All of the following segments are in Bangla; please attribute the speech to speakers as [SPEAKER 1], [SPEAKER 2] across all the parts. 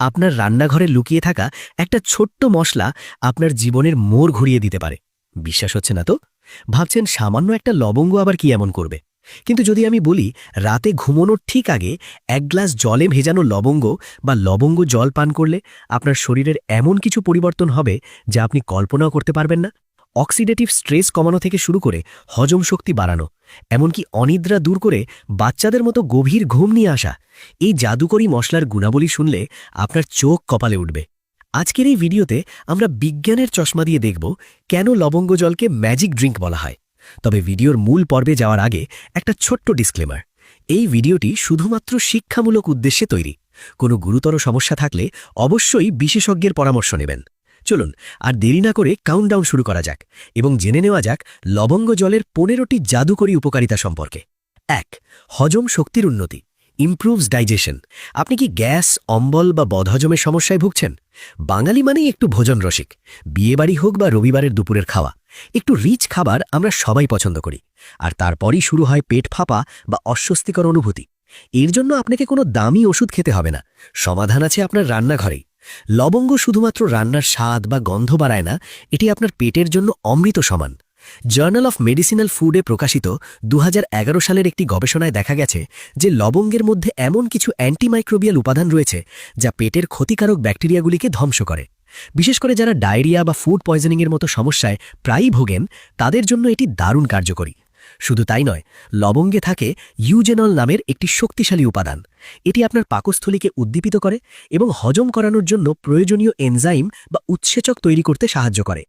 [SPEAKER 1] আপনার রান্নাঘরে লুকিয়ে থাকা একটা ছোট্ট মশলা আপনার জীবনের মোড় ঘুরিয়ে দিতে পারে। বিশ্বাস হচ্ছে না তো? ভাবছেন সামান্য একটা লবঙ্গ আবার কি এমন করবে? কিন্তু যদি আমি বলি, রাতে ঘুমানোর ঠিক আগে এক গ্লাস জলে ভেজানো লবঙ্গ বা লবঙ্গ জল পান করলে আপনার শরীরের এমন কিছু পরিবর্তন হবে যা আপনি কল্পনাও করতে পারবেন না। অক্সিডেটিভ স্ট্রেস কমানো থেকে শুরু করে হজম শক্তি বাড়ানো, এমনকি অনিদ্রা দূর করে বাচ্চাদের মতো গভীর ঘুম নিয়ে আসা। এই জাদুকরী মশলার গুণাবলী শুনলে আপনার চোখ কপালে উঠবে। আজকের এই ভিডিওতে আমরা বিজ্ঞানের চশমা দিয়ে দেখব কেন লবঙ্গ জলকে ম্যাজিক ড্রিঙ্ক বলা হয়। তবে ভিডিওর মূল পর্বে যাওয়ার আগে একটা ছোট্ট ডিসক্লেমার। এই ভিডিওটি শুধুমাত্র শিক্ষামূলক উদ্দেশ্যে তৈরি। কোনো গুরুতর সমস্যা থাকলে অবশ্যই বিশেষজ্ঞের পরামর্শ নেবেন। চলুন, আর দেরি না করে কাউন্টডাউন শুরু করা যাক এবং জেনে নেওয়া যাক লবঙ্গ জলের পনেরোটি জাদুকরী উপকারিতা সম্পর্কে। এক, হজম শক্তির উন্নতি। ইমপ্রুভস ডাইজেশন আপনি কি গ্যাস, অম্বল বা বদহজমের সমস্যায় ভুগছেন? বাঙালি মানেই একটু ভোজন রসিক। বিয়েবাড়ি হোক বা রবিবারের দুপুরের খাওয়া। একটু রিচ খাবার আমরা সবাই পছন্দ করি। আর তারপরই শুরু হয় পেট ফাঁপা বা অস্বস্তিকর অনুভূতি। এর জন্য আপনাকে কোনো দামি ওষুধ খেতে হবে না। সমাধান আছে আপনার রান্নাঘরেই। লবঙ্গ শুধুমাত্র রান্নার স্বাদ বা গন্ধ বাড়ায় না, এটি আপনার পেটের জন্য অমৃত সমান। জার্নাল অফ মেডিসিনাল ফুডে প্রকাশিত দু হাজার এগারো সালের একটি গবেষণায় দেখা গেছে যে লবঙ্গের মধ্যে এমন কিছু অ্যান্টিমাইক্রোবিয়াল উপাদান রয়েছে যা পেটের ক্ষতিকারক ব্যাকটেরিয়াগুলিকে ধ্বংস করে। বিশেষ করে যারা ডায়রিয়া বা ফুড পয়জনিংয়ের মতো সমস্যায় প্রায়ই ভোগেন, তাদের জন্য এটি দারুণ কার্যকরী। শুধু তাই নয়, লবঙ্গে থাকে ইউজেনল নামের একটি শক্তিশালী উপাদান। এটি আপনার পাকস্থলীকে উদ্দীপিত করে এবং হজম করানোর জন্য প্রয়োজনীয় এনজাইম বা উৎসেচক তৈরি করতে সাহায্য করে।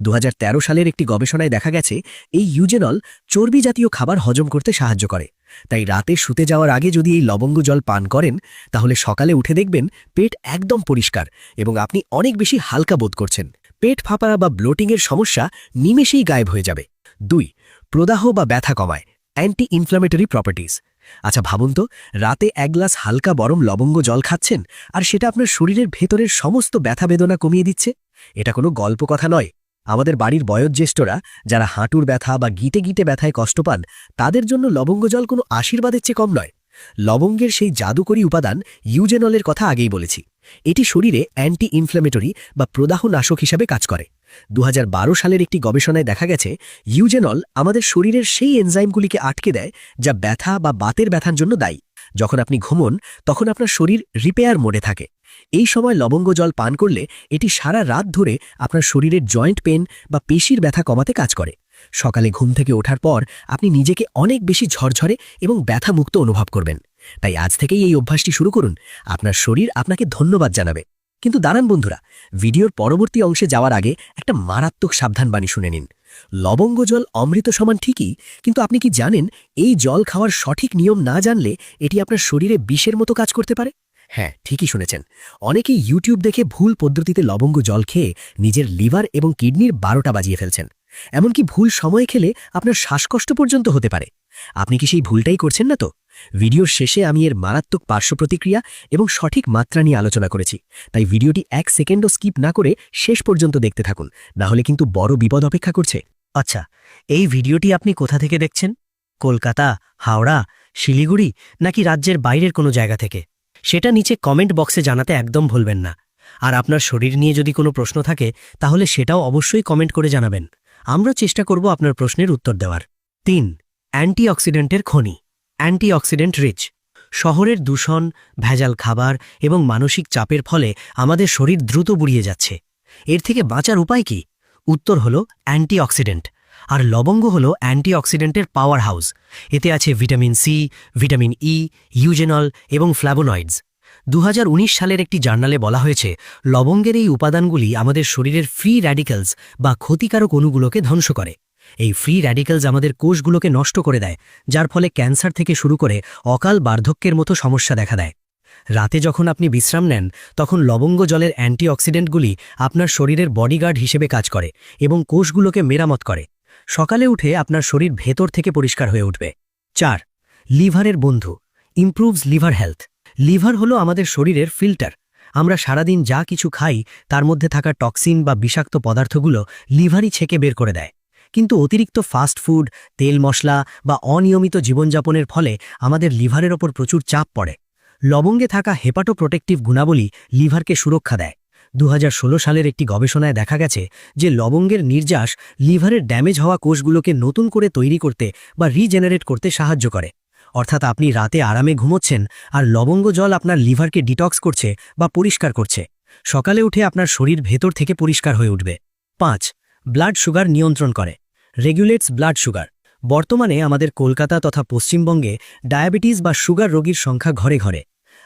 [SPEAKER 1] দু হাজার তেরো সালের একটি গবেষণায় দেখা গেছে, এই ইউজেনল চর্বি জাতীয় খাবার হজম করতে সাহায্য করে। তাই রাতে শুতে যাওয়ার আগে যদি এই লবঙ্গ জল পান করেন, তাহলে সকালে উঠে দেখবেন পেট একদম পরিষ্কার এবং আপনি অনেক বেশি হালকা বোধ করছেন। পেট ফাঁপা বা ব্লোটিংয়ের সমস্যা নিমেষেই গায়েব হয়ে যাবে। দুই প্রদাহ বা ব্যথা কমায় অ্যান্টি ইনফ্লামেটরি প্রপার্টিজ আচ্ছা ভাবুন তো, রাতে এক গ্লাস হালকা গরম লবঙ্গ জল খাচ্ছেন আর সেটা আপনার শরীরের ভেতরের সমস্ত ব্যথা বেদনা কমিয়ে দিচ্ছে? এটা কোনো গল্প কথা নয়। আমাদের বাড়ির বয়োজ্যেষ্ঠরা যারা হাঁটুর ব্যথা বা গিটে গিটে ব্যথায় কষ্ট পান, তাদের জন্য লবঙ্গ জল কোনো আশীর্বাদের চেয়ে কম নয়। লবঙ্গের সেই জাদুকরী উপাদান ইউজেনলের কথা আগেই বলেছি। এটি শরীরে অ্যান্টি ইনফ্ল্যামেটরি বা প্রদাহ নাশক হিসাবে কাজ করে। দু হাজার বারো সালের একটি গবেষণায় দেখা গেছে, ইউজেনল আমাদের শরীরের সেই এনজাইমগুলিকে আটকে দেয় যা ব্যথা বা বাতের ব্যথার জন্য দায়ী। যখন আপনি ঘুমন, তখন আপনার শরীর রিপেয়ার মোডে থাকে। এই সময় লবঙ্গ জল পান করলে এটি সারা রাত ধরে আপনার শরীরের জয়েন্ট পেন বা পেশির ব্যথা কমাতে কাজ করে। সকালে ঘুম থেকে ওঠার পর আপনি নিজেকে অনেক বেশি ঝরঝরে এবং ব্যথামুক্ত অনুভব করবেন। তাই আজ থেকেই এই অভ্যাসটি শুরু করুন। আপনার শরীর আপনাকে ধন্যবাদ জানাবে। কিন্তু দাঁড়ান বন্ধুরা, ভিডিওর পরবর্তী অংশে যাওয়ার আগে একটা মারাত্মক সাবধানবাণী শুনে নিন। লবঙ্গ জল, অমৃত সমান ঠিকই, কিন্তু আপনি কি জানেন, এই জল খাওয়ার সঠিক নিয়ম না জানলে এটি আপনার শরীরে বিষের মতো কাজ করতে পারে? হ্যাঁ ঠিকই শুনেছেন। অনেকেই ইউটিউব দেখে ভুল পদ্ধতিতে লবঙ্গ জল খেয়ে নিজের লিভার এবং কিডনির বারোটা বাজিয়ে ফেলছেন। এমনকি ভুল সময়ে খেলে আপনার শ্বাসকষ্ট পর্যন্ত হতে পারে। আপনি কি সেই ভুলটাই করছেন না তো? ভিডিওর শেষে আমি এর মারাত্মক পার্শ্ব প্রতিক্রিয়া এবং সঠিক মাত্রা নিয়ে আলোচনা করেছি। তাই ভিডিওটি এক সেকেন্ডও স্কিপ না করে শেষ পর্যন্ত দেখতে থাকুন, না হলে কিন্তু বড় বিপদ অপেক্ষা করছে। আচ্ছা এই ভিডিওটি আপনি কোথা থেকে দেখছেন? কলকাতা, হাওড়া, শিলিগুড়ি, নাকি রাজ্যের বাইরের কোনো জায়গা থেকে? সেটা নিচে কমেন্ট বক্সে জানাতে একদম ভুলবেন না। আর আপনার শরীর নিয়ে যদি কোনো প্রশ্ন থাকে, তাহলে সেটাও অবশ্যই কমেন্ট করে জানাবেন। আমরা চেষ্টা করব আপনার প্রশ্নের উত্তর দেওয়ার। তিন, অ্যান্টিঅক্সিডেন্টের খনি। Antioxidant rich. শহরের দূষণ, ভেজাল খাবার এবং মানসিক চাপের ফলে আমাদের শরীর দ্রুত বুড়িয়ে যাচ্ছে। এর থেকে বাঁচার উপায় কি? উত্তর হল অ্যান্টিঅক্সিডেন্ট। আর লবঙ্গ হল অ্যান্টিঅক্সিডেন্টের পাওয়ার হাউস এতে আছে vitamin C, vitamin E, eugenol এবং ফ্ল্যাবোনয়েডস দু সালের একটি জার্নালে বলা হয়েছে, লবঙ্গের এই উপাদানগুলি আমাদের শরীরের ফ্রি র্যাডিক্যালস বা ক্ষতিকারক অণুগুলোকে ধ্বংস করে। এই ফ্রি র্যাডিক্যালস আমাদের কোষগুলোকে নষ্ট করে দেয়, যার ফলে ক্যান্সার থেকে শুরু করে অকাল বার্ধক্যের মতো সমস্যা দেখা দেয়। রাতে যখন আপনি বিশ্রাম নেন, তখন লবঙ্গ জলের অ্যান্টিঅক্সিডেন্টগুলি আপনার শরীরের বডিগার্ড হিসেবে কাজ করে এবং কোষগুলোকে মেরামত করে। সকালে উঠে আপনার শরীর ভেতর থেকে পরিষ্কার হয়ে উঠবে। চার, লিভারের বন্ধু ইমপ্রুভস লিভার হেলথ লিভার হলো আমাদের শরীরের ফিল্টার আমরা সারাদিন যা কিছু খাই, তার মধ্যে থাকা টক্সিন বা বিষাক্ত পদার্থগুলো লিভারই ছেকে বের করে দেয়। কিন্তু অতিরিক্ত ফাস্ট ফুড তেল মশলা বা অনিয়মিত জীবনযাপনের ফলে আমাদের লিভারের ওপর প্রচুর চাপ পড়ে। লবঙ্গে থাকা হেপাটোপ্রোটেক্টিভ গুণাবলী লিভারকে সুরক্ষা দেয়। দু হাজার ষোলো সালের একটি গবেষণায় দেখা গেছে যে লবঙ্গের নির্যাস লিভারের ড্যামেজ হওয়া কোষগুলোকে নতুন করে তৈরি করতে বা রিজেনারেট করতে সাহায্য করে। অর্থাৎ আপনি রাতে আরামে ঘুমোচ্ছেন আর লবঙ্গ জল আপনার লিভারকে ডিটক্স করছে বা পরিষ্কার করছে। সকালে উঠে আপনার শরীর ভেতর থেকে পরিষ্কার হয়ে উঠবে। পাঁচ ব্লাড সুগার নিয়ন্ত্রণ করে। Regulates blood sugar. বর্তমানে আমাদের কলকাতা তথা পশ্চিমবঙ্গে ডায়াবেটিস বা সুগার রোগীর সংখ্যা ঘরে ঘরে।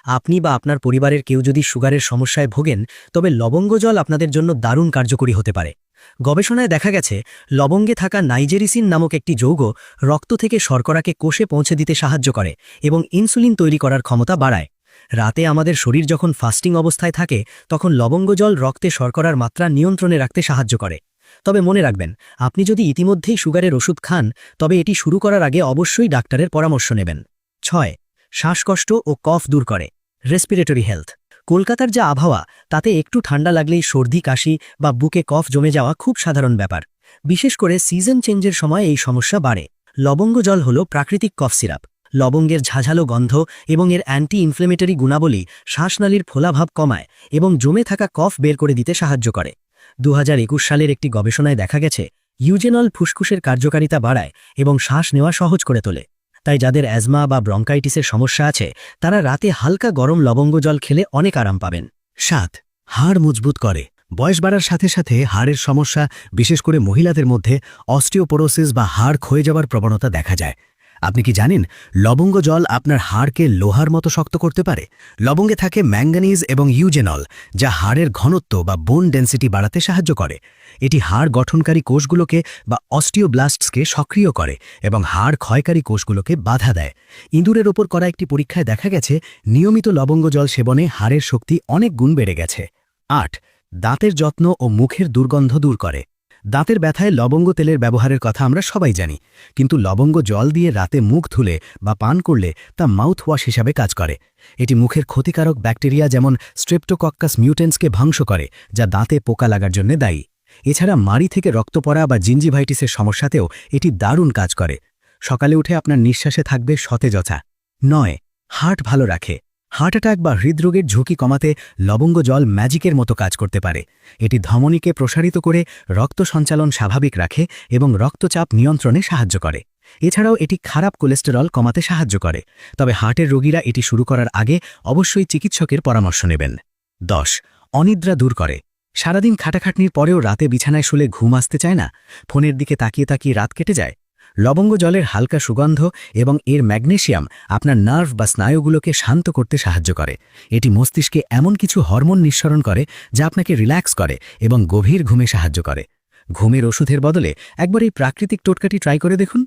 [SPEAKER 1] আপনি বা আপনার পরিবারের কেউ যদি সুগারের সমস্যায় ভোগেন, তবে লবঙ্গ জল আপনাদের জন্য দারুণ কার্যকরী হতে পারে। গবেষণায় দেখা গেছে, লবঙ্গে থাকা নাইজেরিসিন নামক একটি যৌগ রক্ত থেকে শর্করাকে কোষে পৌঁছে দিতে সাহায্য করে এবং ইনসুলিন তৈরি করার ক্ষমতা বাড়ায়। রাতে আমাদের শরীর যখন ফাস্টিং অবস্থায় থাকে, তখন লবঙ্গ জল রক্তে শর্করার মাত্রা নিয়ন্ত্রণে রাখতে সাহায্য করে। তবে মনে রাখবেন, আপনি যদি ইতিমধ্যেই সুগারের ওষুধ খান, তবে এটি শুরু করার আগে অবশ্যই ডাক্তারের পরামর্শ নেবেন। ছয়, শ্বাসকষ্ট ও কফ দূর করে। Respiratory health. কলকাতার যা আবহাওয়া, তাতে একটু ঠান্ডা লাগলেই সর্দি, কাশি বা বুকে কফ জমে যাওয়া খুব সাধারণ ব্যাপার। বিশেষ করে সিজন চেঞ্জের সময় এই সমস্যা বাড়ে। লবঙ্গ জল হল প্রাকৃতিক কফ সিরাপ। লবঙ্গের ঝাঝালো গন্ধ এবং এর অ্যান্টি ইনফ্লেমেটরি গুণাবলী শ্বাসনালীর ফোলাভাব কমায় এবং জমে থাকা কফ বের করে দিতে সাহায্য করে। দু হাজার একুশ সালের একটি গবেষণায় দেখা গেছে, ইউজেনল ফুসফুসের কার্যকারিতা বাড়ায় এবং শ্বাস নেওয়া সহজ করে তোলে। তাই যাদের অ্যাজমা বা ব্রঙ্কাইটিসের সমস্যা আছে, তারা রাতে হালকা গরম লবঙ্গ জল খেলে অনেক আরাম পাবেন। সাত, হাড় মজবুত করে। বয়স বাড়ার সাথে সাথে হাড়ের সমস্যা, বিশেষ করে মহিলাদের মধ্যে অস্টিওপোরোসিস বা হাড় ক্ষয়ে যাওয়ার প্রবণতা দেখা যায়। আপনি কি জানেন, লবঙ্গ জল আপনার হাড়কে লোহার মতো শক্ত করতে পারে? লবঙ্গে থাকে ম্যাঙ্গানিজ এবং ইউজেনল, যা হাড়ের ঘনত্ব বা বোন ডেন্সিটি বাড়াতে সাহায্য করে। এটি হাড় গঠনকারী কোষগুলোকে বা অস্টিওব্লাস্টসকে সক্রিয় করে এবং হাড় ক্ষয়কারী কোষগুলোকে বাধা দেয়। ইঁদুরের ওপর করা একটি পরীক্ষায় দেখা গেছে, নিয়মিত লবঙ্গ জল সেবনে হাড়ের শক্তি অনেক গুণ বেড়ে গেছে। আট, দাঁতের যত্ন ও মুখের দুর্গন্ধ দূর করে। দাঁতের ব্যথায় লবঙ্গ তেলের ব্যবহারের কথা আমরা সবাই জানি, কিন্তু লবঙ্গ জল দিয়ে রাতে মুখ ধুলে বা পান করলে তা মাউথ ওয়াশ হিসাবে কাজ করে। এটি মুখের ক্ষতিকারক ব্যাকটেরিয়া যেমন স্ট্রেপ্টোকক্কাস মিউটেন্সকে ধ্বংস করে, যা দাঁতে পোকা লাগার জন্য দায়ী। এছাড়া মাড়ি থেকে রক্ত পড়া বা জিঞ্জিভাইটিসের সমস্যাতেও এটি দারুণ কাজ করে। সকালে উঠে আপনার নিঃশ্বাসে থাকবে সতেজতা নয়, হার্ট ভালো রাখে। হার্ট অ্যাটাক বা হৃদরোগের ঝুঁকি কমাতে লবঙ্গ জল ম্যাজিকের মতো কাজ করতে পারে। এটি ধমনীকে প্রসারিত করে রক্ত সঞ্চালন স্বাভাবিক রাখে এবং রক্তচাপ নিয়ন্ত্রণে সাহায্য করে। এছাড়াও এটি খারাপ কোলেস্টেরল কমাতে সাহায্য করে। তবে হার্টের রোগীরা এটি শুরু করার আগে অবশ্যই চিকিৎসকের পরামর্শ নেবেন। দশ, অনিদ্রা দূর করে। সারাদিন খাটাখাটনির পরেও রাতে বিছানায় শুলে ঘুম আসতে চায় না। ফোনের দিকে তাকিয়ে তাকিয়ে রাত কেটে যায়। লবঙ্গ জলের হালকা সুগন্ধ এবং এর ম্যাগনেশিয়াম আপনার নার্ভ বা স্নায়ুগুলোকে শান্ত করতে সাহায্য করে। এটি মস্তিষ্কে এমন কিছু হরমোন নিঃসরণ করে যা আপনাকে রিল্যাক্স করে এবং গভীর ঘুমে সাহায্য করে। ঘুমের ওষুধের বদলে একবার এই প্রাকৃতিক টোটকাটি ট্রাই করে দেখুন।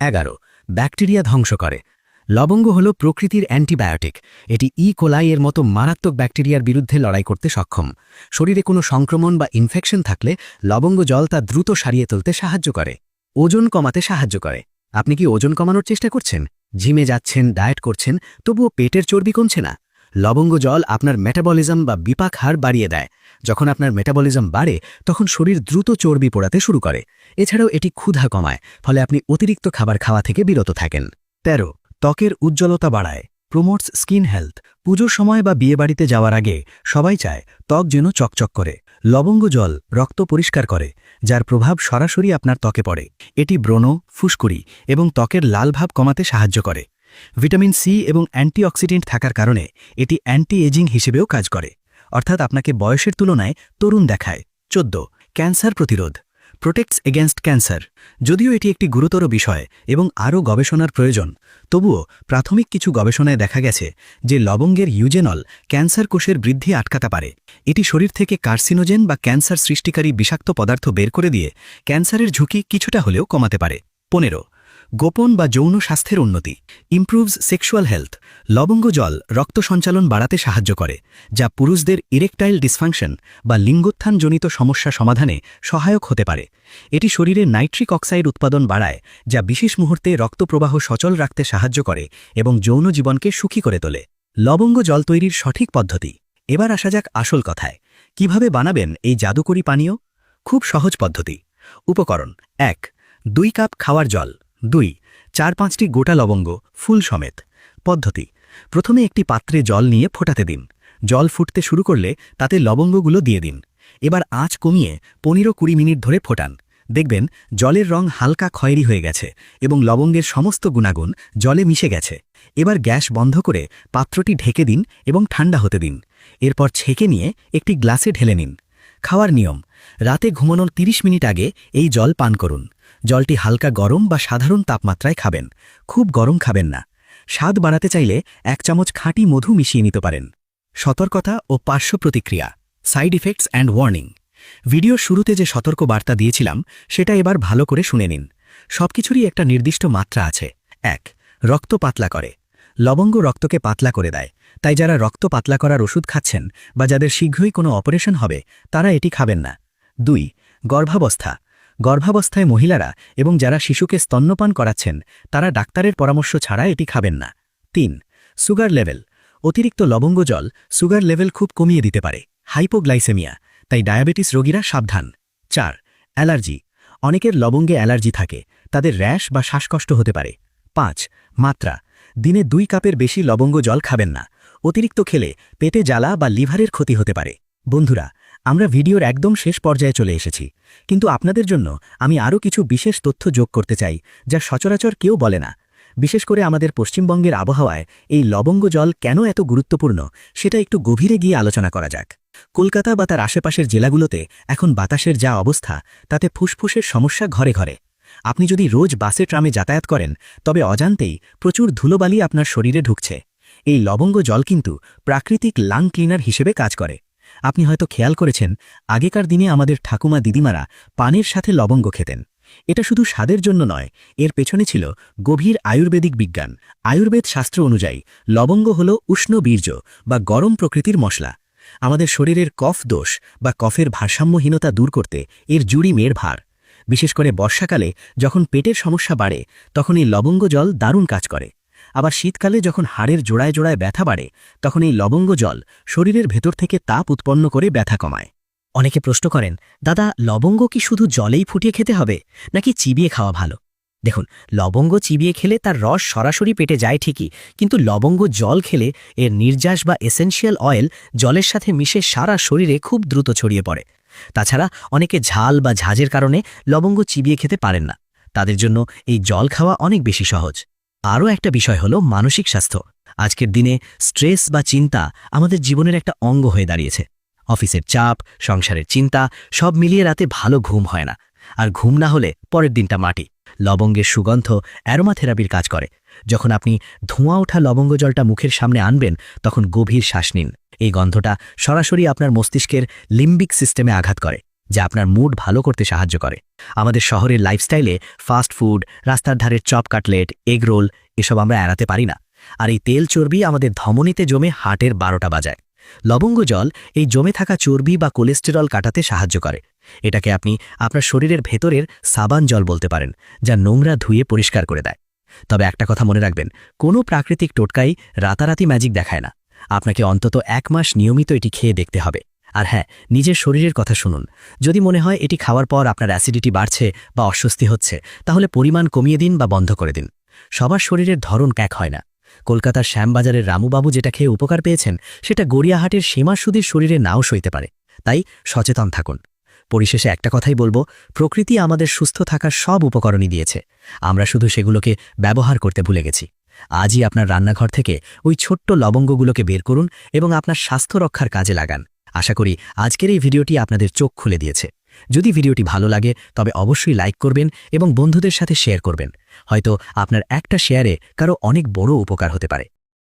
[SPEAKER 1] এগারো, ব্যাকটেরিয়া ধ্বংস করে। লবঙ্গ হল প্রকৃতির অ্যান্টিবায়োটিক। এটি ই কোলাই এর মতো মারাত্মক ব্যাকটেরিয়ার বিরুদ্ধে লড়াই করতে সক্ষম। শরীরে কোনো সংক্রমণ বা ইনফেকশন থাকলে লবঙ্গ জল তা দ্রুত সারিয়ে তুলতে সাহায্য করে। ওজন কমাতে সাহায্য করে। আপনি কি ওজন কমানোর চেষ্টা করছেন? জিমে যাচ্ছেন, ডায়েট করছেন, তবুও পেটের চর্বি কমছে না। লবঙ্গ জল আপনার মেটাবলিজম বা বিপাক হার বাড়িয়ে দেয়। যখন আপনার মেটাবলিজম বাড়ে, তখন শরীর দ্রুত চর্বি পোড়াতে শুরু করে। এছাড়াও এটি ক্ষুধা কমায়, ফলে আপনি অতিরিক্ত খাবার খাওয়া থেকে বিরত থাকেন। ১৩ ত্বকের উজ্জ্বলতা বাড়ায়। Promotes skin health. পুজোর সময় বা বিয়েবাড়িতে যাওয়ার আগে সবাই চায় ত্বক যেন চকচক করে। লবঙ্গ জল রক্ত পরিষ্কার করে। যার প্রভাব সরাসরি আপনার ত্বকে পড়ে। এটি ব্রণ, ফুসকুড়ি এবং ত্বকের লাল ভাব কমাতে সাহায্য করে। ভিটামিন সি এবং অ্যান্টিঅক্সিডেন্ট থাকার কারণে এটি অ্যান্টি এজিং হিসেবেও কাজ করে। অর্থাৎ আপনাকে বয়সের তুলনায় তরুণ দেখায়। চোদ্দ. ক্যান্সার প্রতিরোধ। Protects against cancer. যদিও এটি একটি গুরুতর বিষয় এবং আরও গবেষণার প্রয়োজন, তবুও প্রাথমিক কিছু গবেষণায় দেখা গেছে যে লবঙ্গের ইউজেনল ক্যান্সার কোষের বৃদ্ধি আটকাতে পারে। এটি শরীর থেকে কার্সিনোজেন বা ক্যান্সার সৃষ্টিকারী বিষাক্ত পদার্থ বের করে দিয়ে ক্যান্সারের ঝুঁকি কিছুটা হলেও কমাতে পারে। পনেরো গোপন বা যৌন স্বাস্থ্যের উন্নতি। ইমপ্রুভস সেক্সুয়াল হেলথ লবঙ্গ জল রক্ত সঞ্চালন বাড়াতে সাহায্য করে, যা পুরুষদের ইরেকটাইল ডিসফাংশন বা লিঙ্গোত্থানজনিত সমস্যা সমাধানে সহায়ক হতে পারে। এটি শরীরে নাইট্রিক অক্সাইড উৎপাদন বাড়ায়, যা বিশেষ মুহূর্তে রক্তপ্রবাহ সচল রাখতে সাহায্য করে এবং যৌন জীবনকে সুখী করে তোলে। লবঙ্গ জল তৈরির সঠিক পদ্ধতি। এবার আসা যাক আসল কথায়। কীভাবে বানাবেন এই জাদুকরি পানীয়? খুব সহজ পদ্ধতি। উপকরণ, এক, দুই কাপ খাওয়ার জল। দুই, চার পাঁচটি গোটা লবঙ্গ, ফুল সমেত। পদ্ধতি, প্রথমে একটি পাত্রে জল নিয়ে ফোটাতে দিন। জল ফুটতে শুরু করলে তাতে লবঙ্গগুলো দিয়ে দিন। এবার আঁচ কমিয়ে পনেরো কুড়ি মিনিট ধরে ফোটান। দেখবেন জলের রং হালকা খয়েরি হয়ে গেছে এবং লবঙ্গের সমস্ত গুণাগুণ জলে মিশে গেছে। এবার গ্যাস বন্ধ করে পাত্রটি ঢেকে দিন এবং ঠান্ডা হতে দিন। এরপর ছেঁকে নিয়ে একটি গ্লাসে ঢেলে নিন। খাওয়ার নিয়ম, রাতে ঘুমানোর ৩০ মিনিট আগে এই জল পান করুন। জলটি হালকা গরম বা সাধারণ তাপমাত্রায় খাবেন। খুব গরম খাবেন না। স্বাদ বাড়াতে চাইলে এক চামচ খাঁটি মধু মিশিয়ে নিতে পারেন। সতর্কতা ও পার্শ্ব প্রতিক্রিয়া, side effects and warning. Video শুরুতে যে সতর্ক বার্তা দিয়েছিলাম, সেটা এবার ভালো করে শুনে নিন। সবকিছুরই একটা নির্দিষ্ট মাত্রা আছে। এক, রক্ত পাতলা করে। লবঙ্গ রক্তকে পাতলা করে দেয়। তাই যারা রক্ত পাতলা করার ওষুধ খাচ্ছেন বা যাদের শীঘ্রই কোনো অপারেশন হবে, তারা এটি খাবেন না। দুই, গর্ভাবস্থা। গর্ভাবস্থায় মহিলারা এবং যারা শিশুকে স্তন্যপান করাচ্ছেন, তারা ডাক্তারের পরামর্শ ছাড়া এটি খাবেন না। তিন, সুগার লেভেল। অতিরিক্ত লবঙ্গ জল সুগার লেভেল খুব কমিয়ে দিতে পারে। হাইপোগ্লাইসেমিয়া, তাই ডায়াবেটিস রোগীরা সাবধান। চার, অ্যালার্জি। অনেকের লবঙ্গে অ্যালার্জি থাকে, তাদের র্যাশ বা শ্বাসকষ্ট হতে পারে। পাঁচ, মাত্রা। দিনে দুই কাপের বেশি লবঙ্গ জল খাবেন না। অতিরিক্ত খেলে পেটে জ্বালা বা লিভারের ক্ষতি হতে পারে। বন্ধুরা আমরা ভিডিওর একদম শেষ পর্যায়ে চলে এসেছি। কিন্তু আপনাদের জন্য আমি আরও কিছু বিশেষ তথ্য যোগ করতে চাই, যা সচরাচর কেউ বলে না। বিশেষ করে আমাদের পশ্চিমবঙ্গের আবহাওয়ায় এই লবঙ্গ জল কেন এত গুরুত্বপূর্ণ, সেটা একটু গভীরে গিয়ে আলোচনা করা যাক। কলকাতা বা তার আশেপাশের জেলাগুলোতে এখন বাতাসের যা অবস্থা, তাতে ফুসফুসের সমস্যা ঘরে ঘরে। আপনি যদি রোজ বাসে ট্রামে যাতায়াত করেন, তবে অজান্তেই প্রচুর ধুলোবালি আপনার শরীরে ঢুকছে। এই লবঙ্গ জল কিন্তু প্রাকৃতিক লাং ক্লিনার হিসেবে কাজ করে। আপনি হয়তো খেয়াল করেছেন, আগেকার দিনে আমাদের ঠাকুমা দিদিমারা পানের সাথে লবঙ্গ খেতেন। এটা শুধু স্বাদের জন্য নয়, এর পেছনে ছিল গভীর আয়ুর্বেদিক বিজ্ঞান। আয়ুর্বেদ শাস্ত্র অনুযায়ী, লবঙ্গ হল উষ্ণ বীর্য বা গরম প্রকৃতির মশলা। আমাদের শরীরের কফ দোষ বা কফের ভারসাম্যহীনতা দূর করতে এর জুড়ি মেয়ের ভার। বিশেষ করে বর্ষাকালে যখন পেটের সমস্যা বাড়ে তখন এই লবঙ্গ জল দারুণ কাজ করে। আবার শীতকালে যখন হাড়ের জোড়ায় জোড়ায় ব্যথা বাড়ে, তখন এই লবঙ্গ জল শরীরের ভেতর থেকে তাপ উৎপন্ন করে ব্যথা কমায়। অনেকে প্রশ্ন করেন, দাদা, লবঙ্গ কি শুধু জলেই ফুটিয়ে খেতে হবে, নাকি চিবিয়ে খাওয়া ভালো? দেখুন, লবঙ্গ চিবিয়ে খেলে তার রস সরাসরি পেটে যায় ঠিকই, কিন্তু লবঙ্গ জল খেলে এর নির্যাস বা এসেনশিয়াল অয়েল জলের সাথে মিশে সারা শরীরে খুব দ্রুত ছড়িয়ে পড়ে। তাছাড়া অনেকে ঝাল বা ঝাঁজের কারণে লবঙ্গ চিবিয়ে খেতে পারেন না। তাদের জন্য এই জল খাওয়া অনেক বেশি সহজ। আরও একটা বিষয় হলো মানসিক স্বাস্থ্য। আজকের দিনে স্ট্রেস বা চিন্তা আমাদের জীবনের একটা অঙ্গ হয়ে দাঁড়িয়েছে। অফিসের চাপ, সংসারের চিন্তা, সব মিলিয়ে রাতে ভালো ঘুম হয় না। আর ঘুম না হলে পরের দিনটা মাটি। লবঙ্গের সুগন্ধ অ্যারোমা থেরাপির কাজ করে। যখন আপনি ধোঁয়া ওঠা লবঙ্গ জলটা মুখের সামনে আনবেন, তখন গভীর শ্বাস নিন। এই গন্ধটা সরাসরি আপনার মস্তিষ্কের লিম্বিক সিস্টেমে আঘাত করে। যা আপনার মুড ভালো করতে সাহায্য করে। আমাদের শহরের লাইফস্টাইলে ফাস্ট ফুড রাস্তার ধারের চপ কাটলেট এগ রোল এসব আমরা এড়াতে পারি না। আর এই তেল চর্বি আমাদের ধমনীতে জমে হার্টের বারোটা বাজায়। লবঙ্গ জল এই জমে থাকা চর্বি বা কোলেস্টেরল কাটাতে সাহায্য করে। এটাকে আপনি আপনার শরীরের ভেতরের সাবান জল বলতে পারেন, যা নোংরা ধুয়ে পরিষ্কার করে দেয়। তবে একটা কথা মনে রাখবেন, কোনো প্রাকৃতিক টোটকাই রাতারাতি ম্যাজিক দেখায় না। আপনাকে অন্তত এক মাস নিয়মিত এটি খেয়ে দেখতে হবে। আর হ্যাঁ নিজের শরীরের কথা শুনুন। যদি মনে হয় এটি খাওয়ার পর আপনার অ্যাসিডিটি বাড়ছে বা অস্বস্তি হচ্ছে, তাহলে পরিমাণ কমিয়ে দিন বা বন্ধ করে দিন। সবার শরীরের ধরন ক্যাক হয় না। কলকাতার শ্যামবাজারের রামুবাবু যেটা খেয়ে উপকার পেয়েছেন, সেটা গড়িয়াহাটের সীমা সুদীর শরীরে নাও সইতে পারে। তাই সচেতন থাকুন। পরিশেষে একটা কথাই বলব, প্রকৃতি আমাদের সুস্থ থাকার সব উপকরণই দিয়েছে। আমরা শুধু সেগুলোকে ব্যবহার করতে ভুলে গেছি। আজই আপনার রান্নাঘর থেকে ওই ছোট্ট লবঙ্গগুলোকে বের করুন এবং আপনার স্বাস্থ্য রক্ষার কাজে লাগান। আশা করি আজকের এই ভিডিওটি আপনাদের চোখ খুলে দিয়েছে। যদি ভিডিওটি ভালো লাগে, তবে অবশ্যই লাইক করবেন এবং বন্ধুদের সাথে শেয়ার করবেন। হয়তো আপনার একটা শেয়ারে কারও অনেক বড় উপকার হতে পারে।